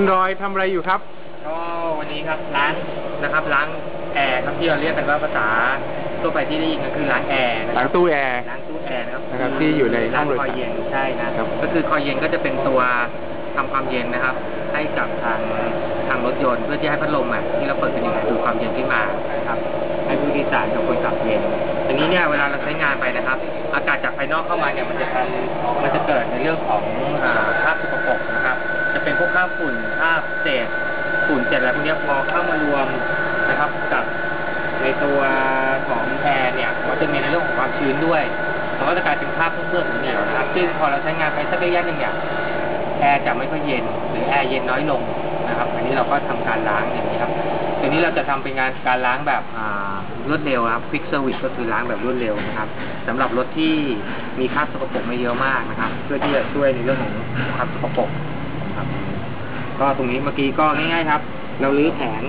คุณรอยทำอะไรอยู่ครับ ก็วันนี้ครับล้างนะครับล้างแอร์ครับที่เราเรียกกันว่าภาษาทั่วไปที่ได้ยินก็คือล้างแอร์นะหคลัรังบตู้แอร์ล้างตู้แอร์นะครับนะครับที่อยู่ในห้องโดยสารล้างคอยเย็นใช่นะครับ ก็คือคอยเย็นก็จะเป็นตัวทำความเย็นนะครับ ให้กับทางทางรถยนต์เพื่อที่ให้พัดลมอะที่เราเปิดกันอยู่ดูดความเย็นขึ้นมานะครับให้ผู้โดยสารกับคนขับเย็นทีนี้เนี่ยเวลาเราใช้งานไปนะครับ อากาศจากภายนอกเข้ามาเนี่ยมันจะทำมันจะเกิดในเรื่องของอ่าคราบสกปรกนะครับจะ เป็นพวกคราบฝุ่นคราบเศษฝุ่นเศษอะไรพวกนี้พอเข้ามารวมนะครับกับในตัวของแอร์เนี่ยมันจะมีในเรื่องของความชื้นด้วยมันก็จะกลายเป็นคราบเพื่อนๆเหนียวนะครับ ซึ่งพอเราใช้งานไปสักระยะหนึ่งเนี่ยแอร์จะไม่ค่อยเย็น หรือแอร์เย็นน้อยลงนะครับ อันนี้เราก็ทำการล้างอย่างนี้ครับทีนี้เราจะทำเป็นงานการล้างแบบรวดเร็วครับ quick service ก็คือล้างแบบรวดเร็วนะครับสำหรับรถที่มีคราบสกปรกไม่เยอะมากนะครับ เพื่อที่จะช่วยในเรื่องของความสกปรก ครับ ก็ตรงนี้เมื่อกี้ก็ง่ายๆครับ เราลื้อแผง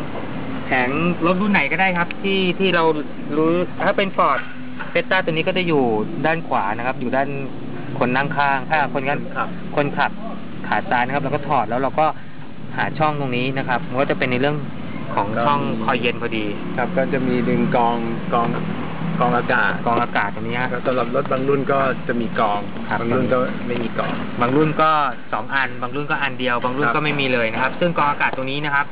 แผงรถรุ่นไหนก็ได้ครับ ที่ที่เรารู้ถ้าเป็นฟอร์ดเฟสต้าตัวนี้ก็จะอยู่ด้านขวานะครับ อยู่ด้านคนนั่งข้างอ่าคนกันครับคนขับขาซ้ายนะครับ แล้วก็ถอดแล้วเราก็หาช่องตรงนี้นะครับมันก็จะเป็นในเรื่องของช่องคอยเย็นพอดี ครับ ก็จะมีดึงกองกอง กองอากาศกรองอากาศตรงนี้ฮะ แล้วสำหรับรถบางรุ่นก็จะมีกองครับ บางรุ่นก็ไม่มีกอง บางรุ่นก็สองอัน บางรุ่นก็อันเดียว บางรุ่นครับก็ไม่มีเลยนะครับ ซึ่งกรองอากาศตรงนี้นะครับ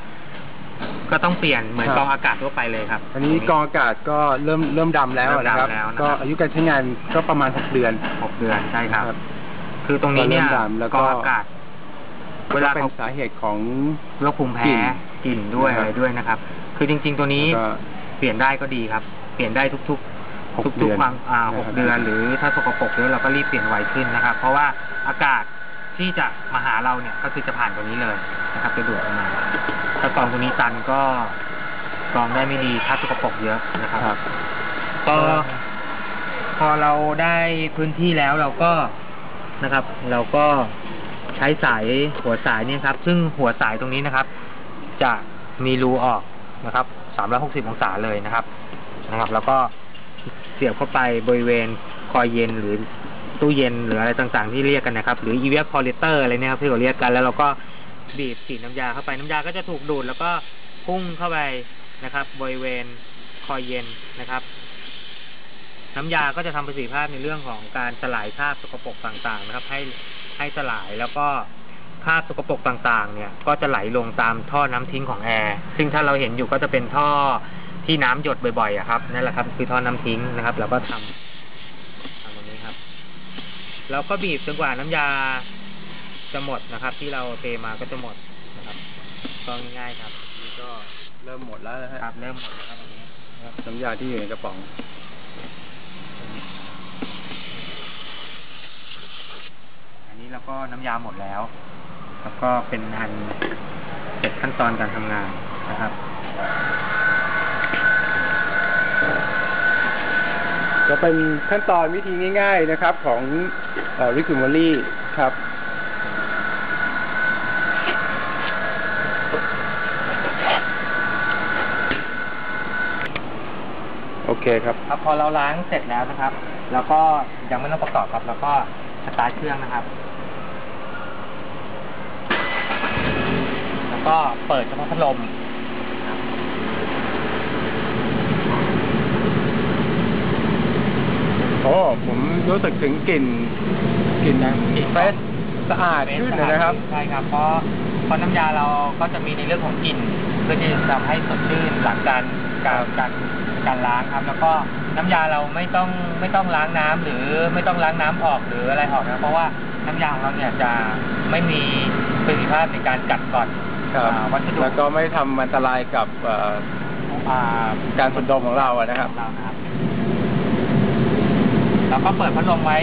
ก็ต้องเปลี่ยนเหมือนครับกรองอากาศทั่วไปเลยครับ อันนี้กองอากาศก็เริ่มเริ่มดำแล้วเริ่มดำนะครับแล้วนะครับ ก็อายุการใช้งานก็ประมาณหกเดือน หกเดือนใช่ครับครับ คือตรงนี้เนี่ยก็เริ่มดำแล้วก็กรองอากาศ เวลาก็เป็นเขาสาเหตุของ โรคภูมิแพ้กลิ่นกลิ่นด้วยนะครับ อะไรด้วยนะครับ คือจริง ๆ ตัวนี้แล้วก็ เปลี่ยนได้ก็ดีครับ เปลี่ยนได้ทุก หกๆเดืทุกอนๆความอ่านะครับหกเดือน หรือถ้าสกปรกเยอะเราก็รีบเปลี่ยนไวขึ้นนะครับ เพราะว่าอากาศที่จะมาหาเราเนี่ยก็คือจะผ่านตัวนี้เลยนะครับจะดูดออกมา ถ้ากรองตัวนี้ตันก็กรองได้ไม่ดีถ้าสกปรกเยอะนะครับ ครับก็พอเราได้พื้นที่แล้วเราก็นะครับ เราก็ใช้สายหัวสายเนี่ยครับ ซึ่งหัวสายตรงนี้นะครับ จะมีรูออกนะครับ360องศาเลยนะครับนะครับ แล้วก็ เสียบเข้าไปบริเวณคอยเย็นหรือตู้เย็นหรืออะไรต่างๆที่เรียกกันนะครับ หรือ e v a p o r a t o r อร์อะไรเนี่ยครับที่เราเรียกกันแล้วเราก็บีบฉีดน้ำยาเข้าไปน้ำยาก็จะถูกดูดแล้วก็พุ่งเข้าไปนะครับ บริเวณคอยเย็นนะครับ น้ำยาก็จะทำประสิทธิภาพในเรื่องของการสลายคราบสกปรกต่างๆ นะครับ ให้ให้สลายแล้วก็คราบสกปรกต่างๆ เนี่ย ก็จะไหลลงตามท่อน้ำทิ้งของแอร์ซึ่งถ้าเราเห็นอยู่ก็จะเป็นท่อ ที่น้ำหยดบ่อยๆอะครับนั่นแหละครับ คือท่อน้ำทิ้งนะครับเราก็ทำทำตรงนี้ครับ เราก็บีบจนกว่าน้ำยาจะหมดนะครับ ที่เราเทมาก็จะหมดนะครับก็ง่ายๆครับนี่ก็เริ่มหมดแล้วนะฮะครับ เริ่มหมดแล้วครับอันนี้น้ำยาที่อยู่ในกระป๋อง อันนี้เราก็น้ำยาหมดแล้ว แล้วก็เป็นอันเสร็จขั้นตอนการทำงานนะครับ ก็เป็นขั้นตอนวิธีง่าย ๆนะครับ ของริคูมอรี่ครับ โอเคครับ ครับพอเราล้างเสร็จแล้วนะครับ แล้วก็ยังไม่ต้องประกอบครับ แล้วก็สตาร์ทเครื่องนะครับ แล้วก็เปิดเฉพาะพัดลมนะครับ โอ้ ผมรู้สึกถึงกลิ่นกลิ่นกลิ่นเฟรชสะอาดขึ้นเลยนะครับ ใช่ครับ เพราะเพราะน้ำยาเราก็จะมีในเรื่องของกลิ่นเพื่อที่จะทำให้สดชื่นหลังการการการการล้างครับ แล้วก็น้ำยาเราไม่ต้องไม่ต้องล้างน้ำหรือไม่ต้องล้างน้ำออกหรืออะไรออกนะเพราะว่าน้ำยาของเราเนี่ยจะไม่มีประสิทธิภาพในการกัดก่อนครับอ่าวัสดุแล้วก็ไม่ทำอันตรายกับเอ่ออ่าการสูดดมของเราอะนะครับ ของเรานะครับ แล้วก็เปิดพัดลมไว้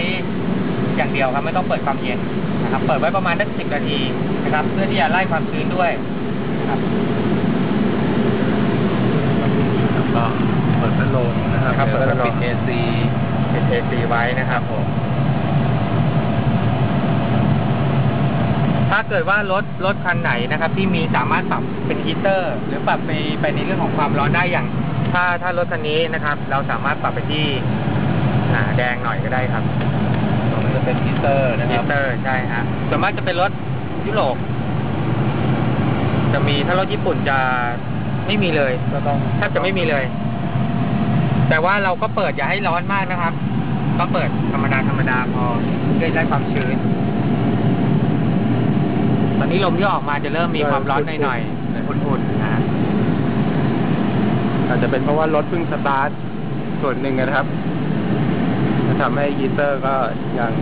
อย่างเดียวครับ ไม่ต้องเปิดความเย็นนะครับ เปิดไว้ประมาณสักสิบนาทีนะครับ เพื่อที่จะไล่ความชื้นด้วยนะครับแล้วก็เปิดพัดลมนะครับครับเปิดพัดลมปิด AC ปิด AC ไว้นะครับผมถ้าเกิดว่ารถรถคันไหนนะครับ ที่มีสามารถปรับเป็นฮีตเตอร์ หรือปรับไปไปในเรื่องของความร้อนได้อย่าง ถ้าถ้ารถคันนี้นะครับ เราสามารถปรับไปที่ อ่าแดงหน่อยก็ได้ครับตรงนี้จะเป็นฮีตเตอร์นะคฮีรับตเตอร์ใช่ฮะส่วนมากจะเป็นรถยุโรปจะมีถ้ารถญี่ปุ่นจะไม่มีเลยก็ต้องแทบจะไม่มีเลย แต่ว่าเราก็เปิดอย่าให้ร้อนมากนะครับ ก็เปิดธรรมดาธรรมดาพอเพื่อได้ความชื้น ตอนนี้ลมที่ออกมาจะเริ่มมีความร้อนหน่อยๆอุ่นๆนะฮะ อาจจะเป็นเพราะว่ารถเพิ่งสตาร์ทส่วนหนึ่งนะครับจะ ทำให้ฮีเตอร์ก็ยัง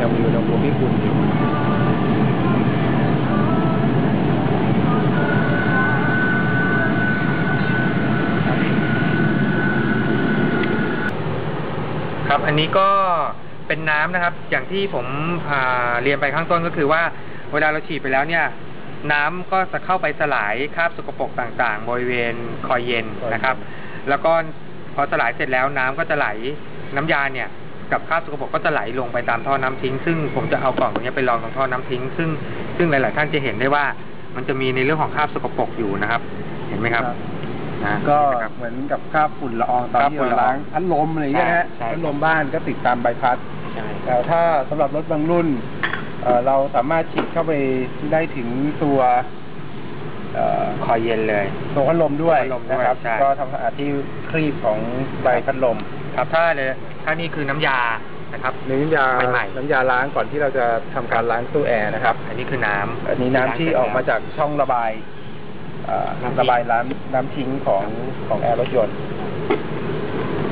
ยังมีอุณหภูมิที่อุ่นอยู่ครับอันนี้ก็เป็นน้ำนะครับ อย่างที่ผมเรียนไปข้างต้นก็คือว่า เวลาเราฉีดไปแล้วเนี่ย น้ำก็จะเข้าไปสลายคราบสกปรกต่างๆ บริเวณคอยเย็นนะครับ แล้วก็พอสลายเสร็จแล้วน้ำก็จะไหลน้ำยาเนี่ย กับคราบสกปรกก็จะไหลลงไปตามท่อน้ำทิ้ง ซึ่งผมจะเอากล่องตรงนี้ไปลองตรงท่อน้ำทิ้ง ซึ่งซึ่งหลาย ๆ ท่านจะเห็นได้ว่ามันจะมีในเรื่องของคราบสกปรกอยู่นะครับ เห็นไหมครับนะก็เห็นไหมครับเหมือนกับคราบฝุ่นละอองตอนคราบที่ฝุ่นเราละอองล้างพัดลมอะไรอย่างเงี้ยนะฮะใช่ใช่พัดลมบ้านก็ติดตามใบพัดใช่แต่ถ้าสำหรับรถบางรุ่นเอ่อเราสามารถฉีดเข้าไปได้ถึงตัวเอ่อคอยเย็นเลยตัวพัดลมด้วยตัวพัดลมด้วยนะครับใช่ก็ทำความสะอาดที่ครีบของใบพัดลม ครับถ้าเลยถ้านี่คือน้ำยานะครับน้ำยาใหม่ๆน้ำยาล้างก่อนที่เราจะทำการล้างตู้แอร์นะครับ อันนี้คือน้ำอันนี้น้ำที่ออกมาจากช่องระบายเอ่อน้ำทิ้งระบายน้ำน้ำทิ้งของของแอร์รถยนต์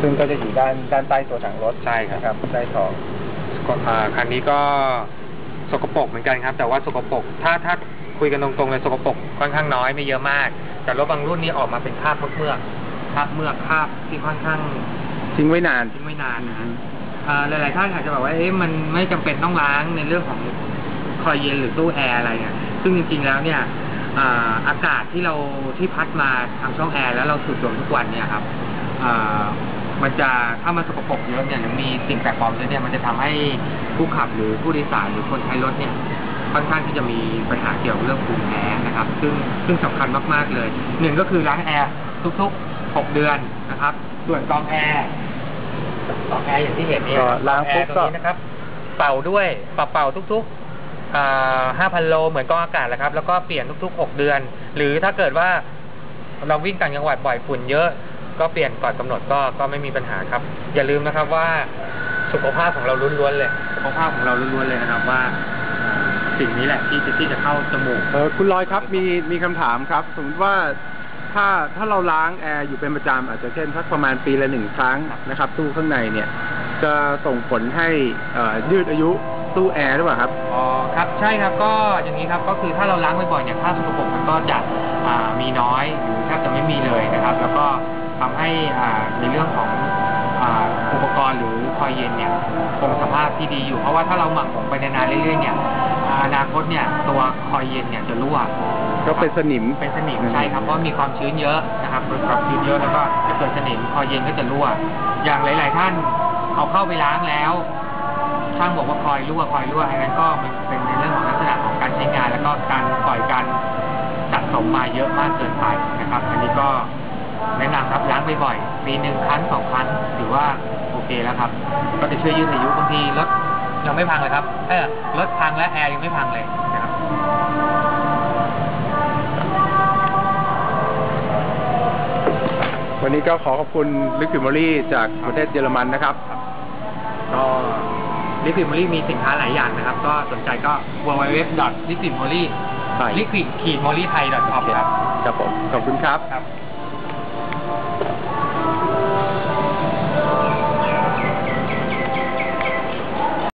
ซึ่งก็จะอยู่ด้านด้านใต้ตัวถังรถใช่ครับนะครับใต้ท้องก็อ่าคันนี้ก็สกปรกเหมือนกันครับ แต่ว่าสกปรกถ้าถ้าคุยกันตรงๆเลยสกปรกค่อนข้างน้อยไม่เยอะมาก แต่รถบางรุ่นนี้ออกมาเป็นคราบเมือกคราบเมือกคราบที่ค่อนข้าง ทิ้งไว้นาน ทิ้งไม่นานนะฮะอ่าหลายๆท่านอาจจะบอกว่าเอ๊ะมันไม่จำเป็นต้องล้างในเรื่องของคอยเย็นหรือตู้แอร์อะไรเนี่ยซึ่งจริงๆแล้วเนี่ยอ่าอากาศที่เราที่พัดมาทางช่องแอร์แล้วเราสูดดมทุกวันเนี่ยครับอ่ามันจะถ้ามันสกปรกเยอะเนี่ยหรือมีสิ่งแปลกปลอมเยอะเนี่ยมันจะทำให้ผู้ขับหรือผู้โดยสารหรือคนใช้รถเนี่ยค่อนข้างที่จะมีปัญหาเกี่ยวกับเรื่องภูมิแพ้นะครับ ซึ่งซึ่งสำคัญมากๆเลยหนึ่งก็คือล้างแอร์ทุกๆหกเดือนนะครับ ส่วนกรองแอร์กรองแอร์อย่างที่เห็นเนี่ยก็ล้างปุ๊บกรองแอร์ตรงนี้นะครับ เป่าด้วยเป่าเป่าทุกๆห้าพันโลเหมือนกรองอากาศแหละครับ แล้วก็เปลี่ยนทุกๆหกเดือน หรือถ้าเกิดว่าเราวิ่งต่างจังหวัดบ่อยฝุ่นเยอะ ก็เปลี่ยนก่อนกำหนดก็ก็ไม่มีปัญหาครับ อย่าลืมนะครับว่าสุขภาพของเราล้วนๆเลยสุขภาพของเราล้วนๆเลยนะครับว่าอ่าสิ่งนี้แหละที่จะที่จะเข้าจมูก เออคุณลอยครับมีมีคำถามครับ สมมติว่า ถ้าถ้าเราล้างแอร์อยู่เป็นประจำอาจจะเช่นสักประมาณปีละหนึ่งครั้งนะครับ ตู้ข้างในเนี่ย จะส่งผลให้ยืดอายุตู้แอร์หรือเปล่าครับ อ๋อครับใช่ครับก็อย่างนี้ครับก็คือถ้าเราล้างบ่อยๆเนี่ยค่าสกปรกมันก็จะมีน้อยหรือแทบจะไม่มีเลยนะครับ แล้วก็ทำให้ในเรื่องของอุปกรณ์หรือคอยเย็นเนี่ยคงสภาพที่ดีอยู่ เพราะว่าถ้าเราหมักผมไปนานๆเรื่อยๆเนี่ยอนาคตเนี่ยตัวคอยเย็นเนี่ยจะรั่ว ก็เป็นสนิม เป็นสนิมใช่ครับเพราะมีความชื้นเยอะนะครับมีความชื้นเยอะแล้วก็จะเกิดสนิมคอยเย็นก็จะรั่ว อย่างหลาย ๆ ท่านเอาเข้าไปล้างแล้วช่างบอกว่าคอยรั่วคอยรั่วอันนั้นก็มันเป็นในเรื่องของลักษณะของการใช้งาน แล้วก็การปล่อยการสะสมมาเยอะมากเกินไปนะครับ อันนี้ก็แนะนำครับล้างบ่อยๆปีหนึ่งครั้งสองครั้งถือว่าโอเคแล้วครับ ก็จะช่วยยืดอายุบางทีรถยังไม่พังเลยครับเออรถพังและแอร์ยังไม่พังเลยนะครับ วันนี้ก็ขอขอบคุณลิควิดมอรี่จากประเทศเยอรมันนะครับ ก็ลิควิดมอลี่มีสินค้าหลายอย่างนะครับ ก็สนใจก็ www liquid moly ใช่ liquid ขีด moly thai com ครับ ครับผม ขอบคุณครับ ครับ